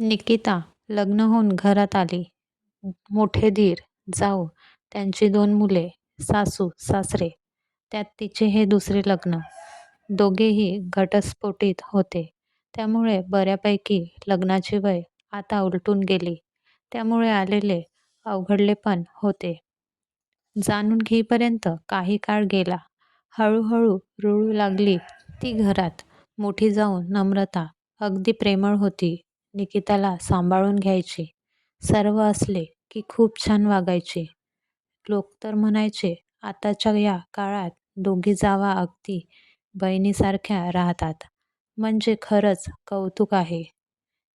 निकिता लग्न होऊन घरात आली. मोठे दीर, जाऊ, त्यांची दोन मुले, सासू सासरे, त्यात तिचे हे दुसरे लग्न. दोघेही घटस्फोटीत होते. त्यामुळे बऱ्यापैकी लग्नाची वय आता उलटून गेली. त्यामुळे आलेले अवघडलेपण होते. जाणून घेईपर्यंत काही काळ गेला. हळूहळू रुळू लागली ती घरात. मोठी जाऊन नम्रता अगदी प्रेमळ होती. निकिताला सांभाळून घ्यायची. सर्व असले की खूप छान वागायची. लोक तर म्हणायचे आताच्या या काळात दोघी जावा अगदी बहिणीसारख्या राहतात. म्हणजे खरंच कौतुक आहे.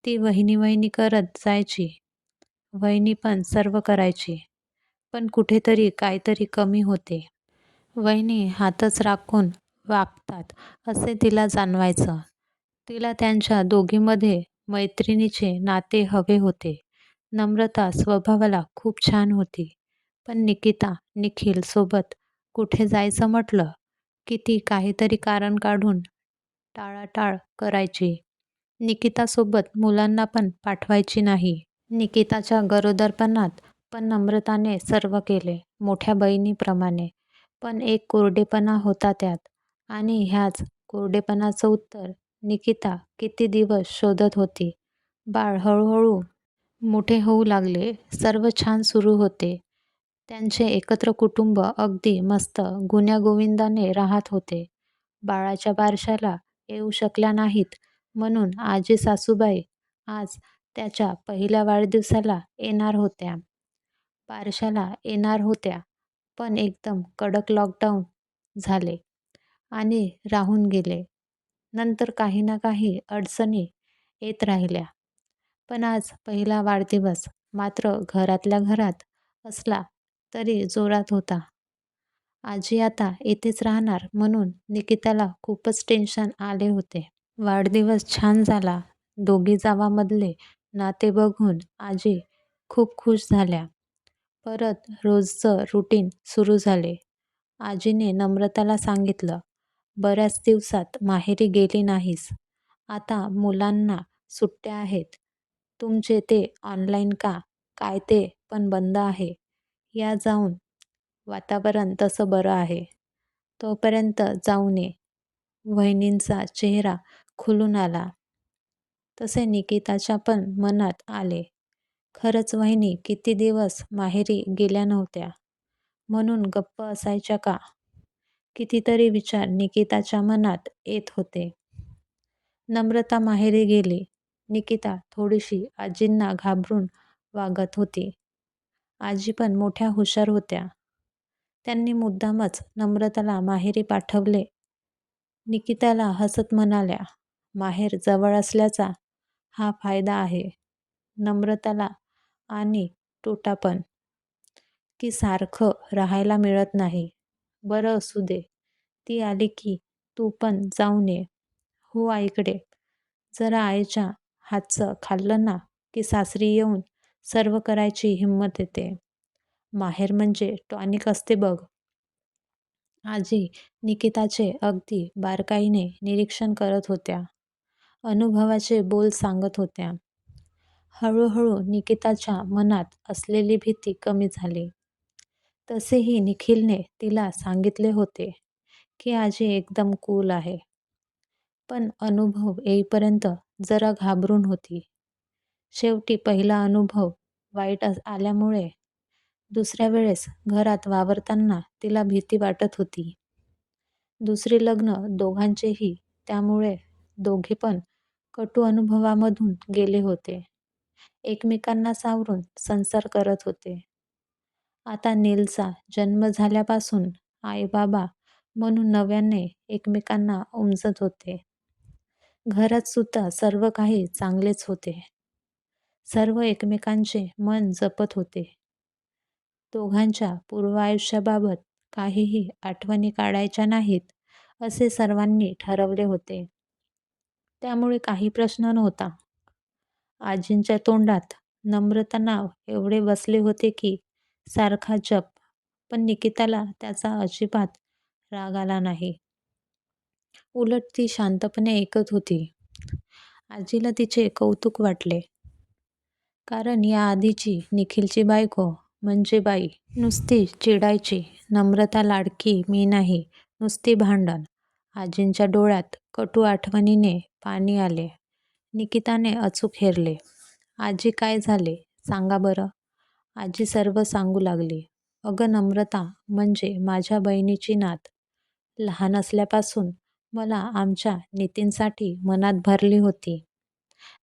ती वहिनी वहिनी करत जायची. वहिनी पण सर्व करायची. पण कुठेतरी काहीतरी कमी होते. वहिनी हातच राखून वागतात असे तिला जाणवायचं. तिला त्यांच्या दोघीमध्ये मैत्रिणीचे नाते हवे होते. नम्रता स्वभावाला खूप छान होती. पण निकिता निखिल सोबत कुठे जायचं म्हटलं की ती काहीतरी कारण काढून टाळाटाळ करायची. निकितासोबत मुलांना पण पाठवायची नाही. निकिताच्या गरोदरपणात पण नम्रताने सर्व केले मोठ्या बहिणीप्रमाणे. पण एक कोरडेपणा होता त्यात. आणि ह्याच कोरडेपणाचं उत्तर निकिता किती दिवस शोधत होती. बाळ हळूहळू मोठे होऊ लागले. सर्व छान सुरू होते. त्यांचे एकत्र कुटुंब अगदी मस्त गुण्यागोविंदाने राहत होते. बाळाच्या बारशाला येऊ शकल्या नाहीत म्हणून आजी सासूबाई आज त्याच्या पहिल्या वाढदिवसाला येणार होत्या. बारशाला येणार होत्या पण एकदम कडक लॉकडाऊन झाले आणि राहून गेले. नंतर काही ना काही अडचणी येत राहिल्या. पण आज पहिला वाढदिवस मात्र घरातल्या घरात असला तरी जोरात होता. आजी आता इथेच राहणार म्हणून निकिताला खूपच टेन्शन आले होते. वाढदिवस छान झाला. दोघी जावामधले नाते बघून आजी खूप खुश झाल्या. परत रोजचं रुटीन सुरू झाले. आजीने नम्रताला सांगितलं, बऱ्याच दिवसात माहेरी गेली नाहीस. आता मुलांना सुट्ट्या आहेत. तुमचे ते ऑनलाईन का काय ते पण बंद आहे. या जाऊन. वातावरण तसं बरं आहे. तोपर्यंत जाऊन ये. वहिनींचा चेहरा खुलून आला. तसे निकिताच्या पण मनात आले. खरंच वहिनी किती दिवस माहेरी गेल्या नव्हत्या म्हणून गप्प असायच्या का? कितीतरी विचार निकिताच्या मनात येत होते. नम्रता माहेरी गेली. निकिता थोडीशी आजींना घाबरून वागत होती. आजी पण मोठ्या हुशार होत्या. त्यांनी मुद्दामच नम्रताला माहेरी पाठवले. निकिताला हसत म्हणाल्या, माहेर जवळ असल्याचा हा फायदा आहे नम्रताला आणि तोटा पण, की सारखं राहायला मिळत नाही. बरं असू दे. ती आली की तू पण जाऊन ये. हो आईकडे. जरा आईच्या हातचं खाल्लं ना की सासरी येऊन सर्व करायची हिंमत येते. माहेर म्हणजे टॉनिक असते बघ. आजी निकिताचे अगदी बारकाईने निरीक्षण करत होत्या. अनुभवाचे बोल सांगत होत्या. हळूहळू निकिताच्या मनात असलेली भीती कमी झाली. तसेही निखिलने तिला सांगितले होते की आजी एकदम कूल आहे. पण अनुभव येईपर्यंत जरा घाबरून होती. शेवटी पहिला अनुभव वाईट आल्यामुळे दुसऱ्या वेळेस घरात वावरताना तिला भीती वाटत होती. दुसरे लग्न दोघांचेही त्यामुळे दोघे पण कटू अनुभवामधून गेले होते. एकमेकांना सावरून संसार करत होते. आता नीलचा जन्म झाल्यापासून आई-बाबा म्हणून नव्याने एकमेकांना उमजत होते. घरात सुद्धा सर्व काही चांगलेच होते. सर्व एकमेकांचे मन जपत होते. दोघांच्या पूर्व आयुष्याबाबत काहीही आठवणी काढायच्या नाहीत असे सर्वांनी ठरवले होते. त्यामुळे काही प्रश्न नव्हता. आजींच्या तोंडात नम्रता नाव एवढे बसले होते की सारखा जप. पण निकिताला त्याचा अजिबात राग आला नाही. उलट ती शांतपणे ऐकत होती. आजीला तिचे कौतुक वाटले. कारण या आधीची निखिलची बायको म्हणजे बाई नुसती चिडायची नम्रता लाडकी मी नाही नुसती भांडण आजींच्या डोळ्यात कटू आठवणीने पाणी आले निकिताने अचूक हेरले आजी काय झाले सांगा बरं आजी सर्व सांगू लागली. अगं नम्रता म्हणजे माझ्या बहिणीची नात. लहान असल्यापासून मला आमच्या नितीनसाठी मनात भरली होती.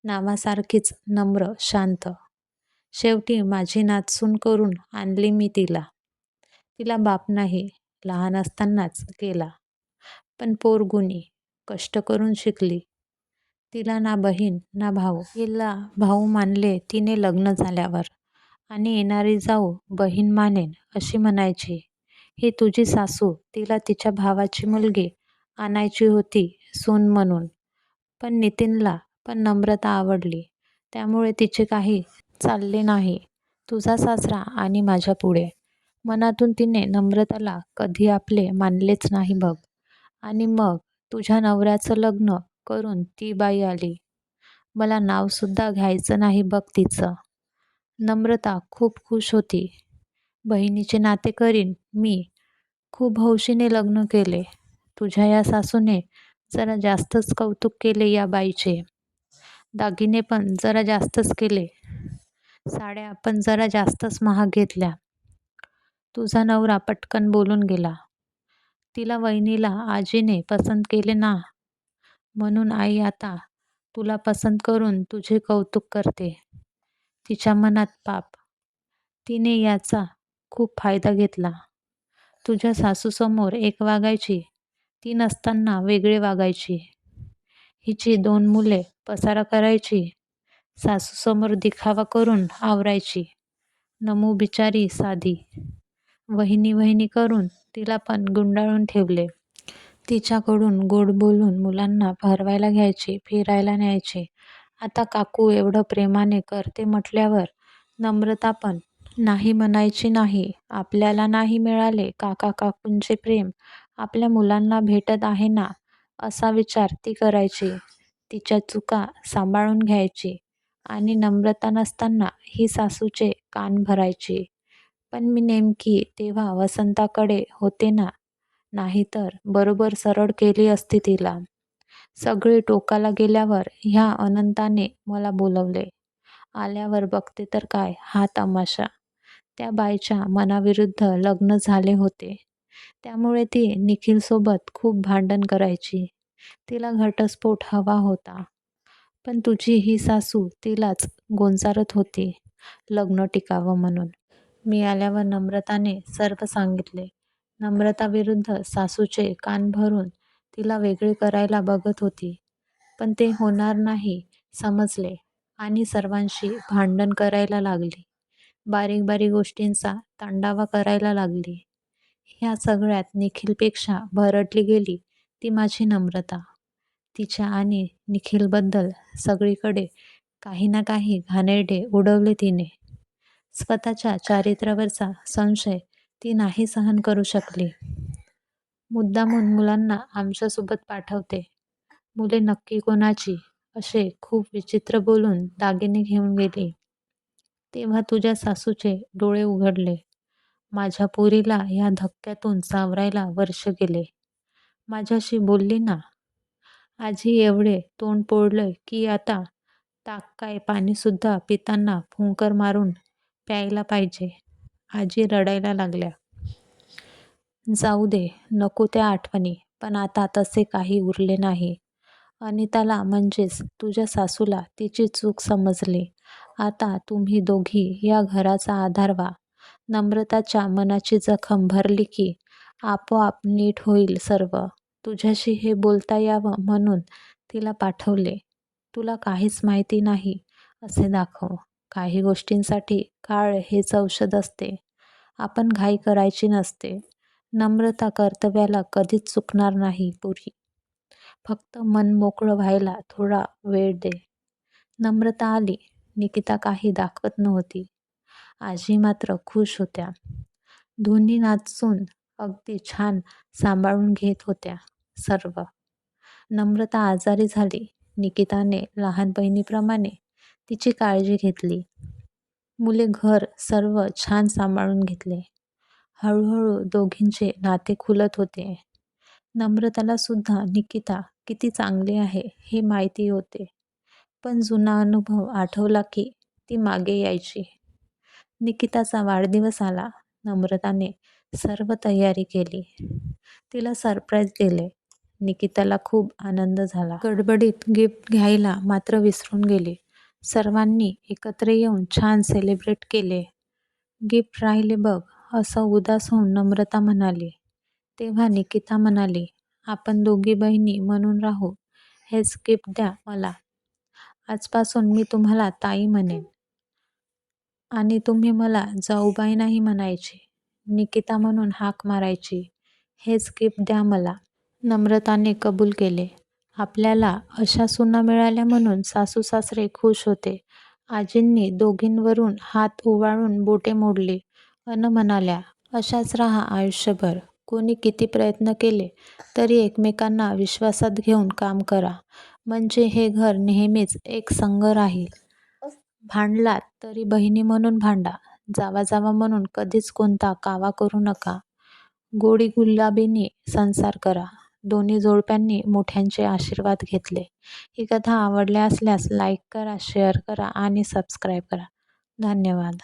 नावासारखीच नम्र शांत. शेवटी माझी नातसून करून आणली मी तिला. तिला बाप नाही लहान असतानाच गेला पण पोर गुणी कष्ट करून शिकली. तिला ना बहीण ना भाऊ. हिला भाऊ मानले तिने लग्न झाल्यावर. आणि येणारी जाऊ बहीण मानेन अशी म्हणायची. ही तुझी सासू तिला तिच्या भावाची मुलगी आणायची होती सून म्हणून. पण नितीनला पण नम्रता आवडली. त्यामुळे तिचे काही चालले नाही. तुझा सासरा आणि माझ्या पुढे. मनातून तिने नम्रताला कधी आपले मानलेच नाही बघ. आणि मग तुझ्या नवऱ्याचं लग्न करून ती बाई आली. मला नावसुद्धा घ्यायचं नाही बघ तिचं. नम्रता खूप खुश होती. बहिणीचे नाते करीन मी. खूप हौशीने लग्न केले. तुझ्या या सासूने जरा जास्तच कौतुक केले या बाईचे. दागिने पण जरा जास्तच केले. साड्या पण जरा जास्तच महाग घेतल्या. तुझा नवरा पटकन बोलून गेला. तिला वहिनीला आजीने पसंत केले ना. म्हणून आई आता तुला पसंत करून तुझे कौतुक करते. तिच्या मनात पाप. तिने याचा खूप फायदा घेतला. तुझ्या सासूसमोर एक वागायची ती नसताना वेगळे वागायची. हिची दोन मुले पसारा करायची सासूसमोर दिखावा करून आवरायची. नमू बिचारी साधी. वहिनी वहिनी करून तिला पण गुंडाळून ठेवले. तिच्याकडून गोड बोलून मुलांना भरवायला घ्यायचे फिरायला न्यायचे. आता काकू एवढं प्रेमाने करते म्हटल्यावर नम्रता पण. नाही म्हणायची नाही. आपल्याला नाही मिळाले काका काकूंचे प्रेम. आपल्या मुलांना भेटत आहे ना? असा विचार ती करायची. तिच्या चुका सांभाळून घ्यायची. आणि नम्रता नसताना ही सासूचे कान भरायची. पण मी नेमकी तेव्हा वसंताकडे होते ना? नाहीतर बरोबर सरळ केली असती तिला. सगळे टोकाला गेल्यावर ह्या अनंताने मला बोलवले. आल्यावर बघते तर काय हा तमाशा. त्या बाईच्या मनाविरुद्ध लग्न झाले होते. त्यामुळे ती निखिलसोबत खूप भांडण करायची. तिला घटस्फोट हवा होता. पण तुझी ही सासू तिलाच गोंजारत होती लग्न टिकावं म्हणून. मी आल्यावर नम्रताने सर्व सांगितले. नम्रताविरुद्ध सासूचे कान भरून तिला वेगळे करायला बघत होती. पण ते होणार नाही समजले आणि सर्वांशी भांडण करायला लागली. बारीक बारीक गोष्टींचा तांडावा करायला लागली. ह्या सगळ्यात निखिलपेक्षा भरडली गेली ती माझी नम्रता. तिच्या आणि निखिलबद्दल सगळीकडे काही ना काही घाणेरडे उडवले तिने. स्वतःच्या चारित्र्यावरचा संशय ती नाही सहन करू शकली. मुद्दामून मुलांना आमच्यासोबत पाठवते. मुले नक्की कोणाची? असे खूप विचित्र बोलून दागिने घेऊन गेली. तेव्हा तुझ्या सासूचे डोळे उघडले. माझ्या पोरीला ह्या धक्क्यातून सावरायला वर्ष गेले. माझ्याशी बोलली ना. आजी एवढे तोंड पोळलंय की आता ताक काय पाणीसुद्धा पिताना फुंकर मारून प्यायला पाहिजे. आजी रडायला लागल्या. जाऊ दे नको त्या आठवणी पण आता तसे काही उरले नाही. अनिताला म्हणजेच तुझ्या सासूला तिची चूक समजली. आता तुम्ही दोघी या घराचा आधार व्हा. नम्रताच्या मनाची जखम भरली की आपोआप नीट होईल सर्व. तुझ्याशी हे बोलता यावं म्हणून तिला पाठवले. तुला काहीच माहिती नाही असे दाखव. काही गोष्टींसाठी काळ हेच औषध असते. आपण घाई करायची नसते. नम्रता कर्तव्याला कधीच चुकणार नाही पुरी. फक्त मन मोकळं व्हायला थोडा वेळ दे. नम्रता आली निकिता काही दाखवत नव्हती. आजी मात्र खुश होत्या. दोन्ही नाचून अगदी छान सांभाळून घेत होत्या सर्व. नम्रता आजारी झाली. निकिताने लहान बहिणीप्रमाणे तिची काळजी घेतली. मुले घर सर्व छान सांभाळून घेतले. हळूहळू दोघींचे नाते खुलत होते. नम्रताला सुद्धा निकिता किती चांगली आहे हे माहिती होते. पण जुना अनुभव आठवला की ती मागे यायची. निकिताचा वाढदिवस आला. नम्रताने सर्व तयारी केली. तिला सरप्राईज दिले. निकिताला खूप आनंद झाला. गडबडीत गिफ्ट घ्यायला मात्र विसरून गेले. सर्वांनी एकत्र येऊन छान सेलिब्रेट केले. गिफ्ट राहिले बघ. असं उदास होऊन नम्रता म्हणाली. तेव्हा निकिता म्हणाली आपण दोघी बहिणी म्हणून राहू. हेच गिफ्ट द्या मला. आजपासून मी तुम्हाला ताई म्हणेन. आणि तुम्ही मला जाऊबाई नाही म्हणायची निकिता म्हणून हाक मारायची. हेच गिफ्ट द्या मला नम्रताने कबूल केले. आपल्याला अशा सुना मिळाल्या म्हणून सासू सासरे खुश होते. आजींनी दोघींवरून हात ओवाळून बोटे मोडली. अन म्हणाल्या अशाच राहा आयुष्यभर. कोणी किती प्रयत्न केले तरी एकमेकांना विश्वासात घेऊन काम करा. म्हणजे हे घर नेहमीच एक संघ राहील. भांडलात तरी बहिणी म्हणून भांडा जावा जावा म्हणून कधीच कोणता कावा करू नका. गोडी गुलाबीने संसार करा. दोन्ही जोडप्यांनी मोठ्यांचे आशीर्वाद घेतले. ही कथा आवडली असल्यास लाईक करा शेअर करा आणि सबस्क्राईब करा. धन्यवाद.